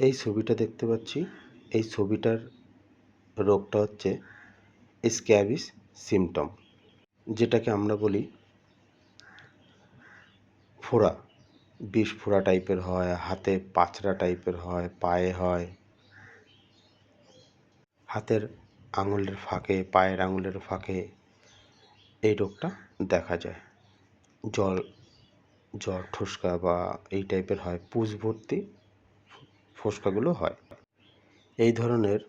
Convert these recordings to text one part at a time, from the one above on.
এই ছবিটা দেখতে পাচ্ছি। এই ছবিটার রোগটা হচ্ছে স্ক্যাবিস সিমটম, যেটাকে আমরা বলি ফোড়া। বিষ ফোড়া টাইপের হয়, হাতে পাচড়া টাইপের হয়, পায়ে হয়। হাতের আঙুলের ফাঁকে, পায়ের আঙুলের ফাঁকে এই রোগটা দেখা যায়। জল, জ্বর, ঠুসকা বা এই টাইপের হয় পুষ ভর্তি ফোসকাগুলো হয়। এই ধরনের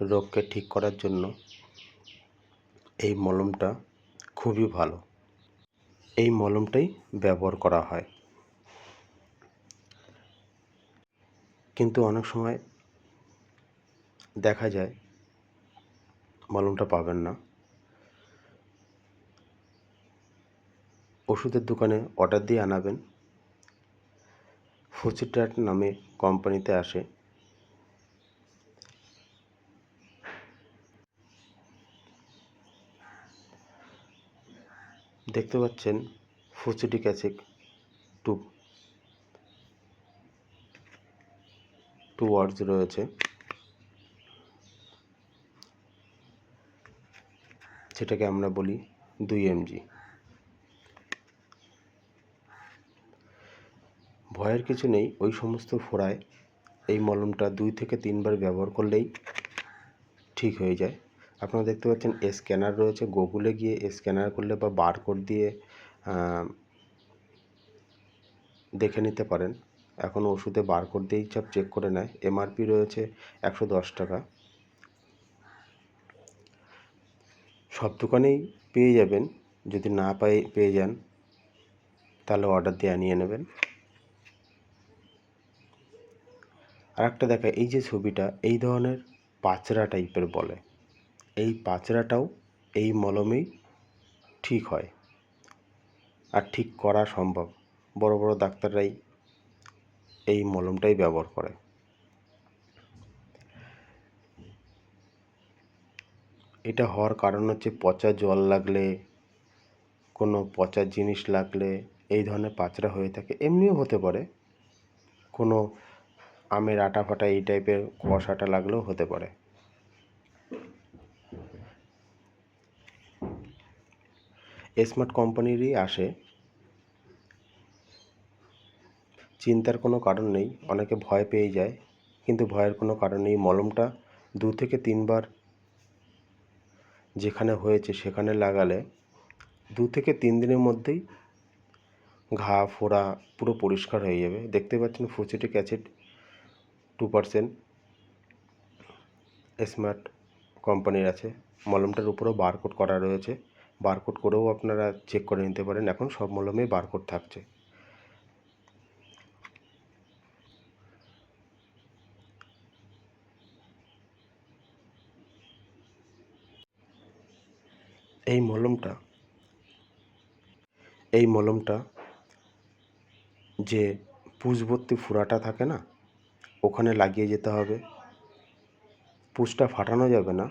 রোগকে ঠিক করার জন্য এই মলমটা খুবই ভালো। এই মলমটাই ব্যবহার করা হয়। কিন্তু অনেক সময় দেখা যায় মলমটা পাবেন না। ওষুধের দোকানে অর্ডার দিয়ে আনাবেন। ফুচিটাট নামে কোম্পানিতে আসে। দেখতে পাচ্ছেন fusidic acid two two words রয়েছে। যেটাকে আমরা বলি দুই এমজি। ভয়ের কিছু নেই, ওই সমস্ত ফোড়ায় এই মলমটা দুই থেকে তিনবার ব্যবহার করলেই ঠিক হয়ে যায়। আপনারা দেখতে পাচ্ছেন স্ক্যানার রয়েছে, গুগলে গিয়ে স্ক্যানার করলে বা বারকোড দিয়ে দেখে নিতে পারেন। এখন ওষুধে বারকোড দিয়েই সব চেক করে নেয়। এমআরপি রয়েছে একশো দশ টাকা। সব দোকানেই পেয়ে যাবেন, যদি না পাই, পেয়ে যান, তাহলে অর্ডার দিয়ে আনিয়ে নেবেন। আর একটা দেখা এই যে ছবিটা, এই ধরনের পাচরা টাইপের বলে। এই পাচরাটাও এই মলমেই ঠিক হয় আর ঠিক করা সম্ভব। বড় বড় ডাক্তাররাই এই মলমটাই ব্যবহার করে। এটা হওয়ার কারণ হচ্ছে পচা জল লাগলে, কোনো পচা জিনিস লাগলে, এই ধরনের পাচরা হয়ে থাকে। এমনিও হতে পারে, কোনো আমের আটা ফাটা এই টাইপের কষাটা লাগলেও হতে পারে। স্মার্ট কোম্পানিরই আসে। চিন্তার কোনো কারণ নেই, অনেকে ভয় পেয়ে যায়, কিন্তু ভয়ের কোনো কারণ নেই। মলমটা দু থেকে তিনবার যেখানে হয়েছে সেখানে লাগালে দু থেকে তিন দিনের মধ্যেই ঘা, ফোড়া পুরো পরিষ্কার হয়ে যাবে। দেখতে পাচ্ছেন fusidic acid two percent smart কোম্পানির আছে। মলমটার উপরেও বারকোড করা রয়েছে। বারকোড করেও আপনারা চেক করে নিতে পারেন। এখন সব মলমে বারকোড থাকছে। এই মলমটা এই মলমটা যে পুষবর্তী ফুরাটা থাকে না ওখানে লাগিয়ে যেতে হবে। পুষটা ফাটানো যাবে না।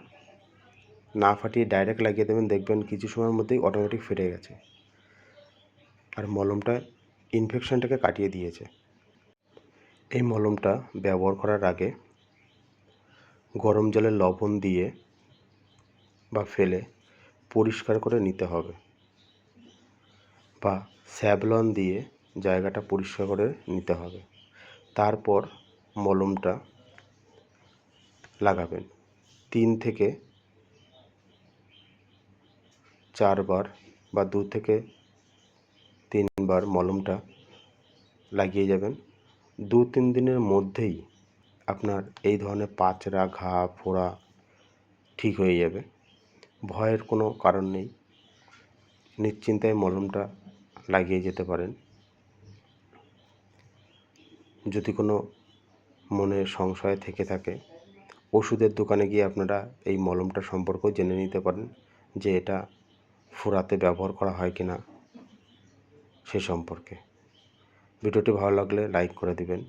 না ফাটিয়ে ডাইরেক্ট লাগিয়ে দেবেন, দেখবেন কিছু সময়ের মধ্যেই অটোমেটিক ফেটে গেছে। আর মলমটা ইনফেকশনটাকে কাটিয়ে দিয়েছে। এই মলমটা ব্যবহার করার আগে গরম জলে লবণ দিয়ে বা ফেলে পরিষ্কার করে নিতে হবে। বা স্যাভলন দিয়ে জায়গাটা পরিষ্কার করে নিতে হবে। তারপর মলমটা লাগাবেন। তিন থেকে চারবার বা দু থেকে তিনবার মলমটা লাগিয়ে যাবেন। দু তিন দিনের মধ্যেই আপনার এই ধরনের পাচরা ঘা ফোড়া ঠিক হয়ে যাবে। ভয়ের কোনো কারণ নেই। নিশ্চিন্তায় মলমটা লাগিয়ে যেতে পারেন। যদি কোনো মনে সংশয় থেকে থাকে। ওষুধের দোকানে গিয়ে আপনারা এই মলমটা সম্পর্কেও জেনে নিতে পারেন যে এটা ফোরাতে ব্যবহার করা হয় কি না সে সম্পর্কে। ভিডিওটি ভালো লাগলে লাইক করে দিবেন।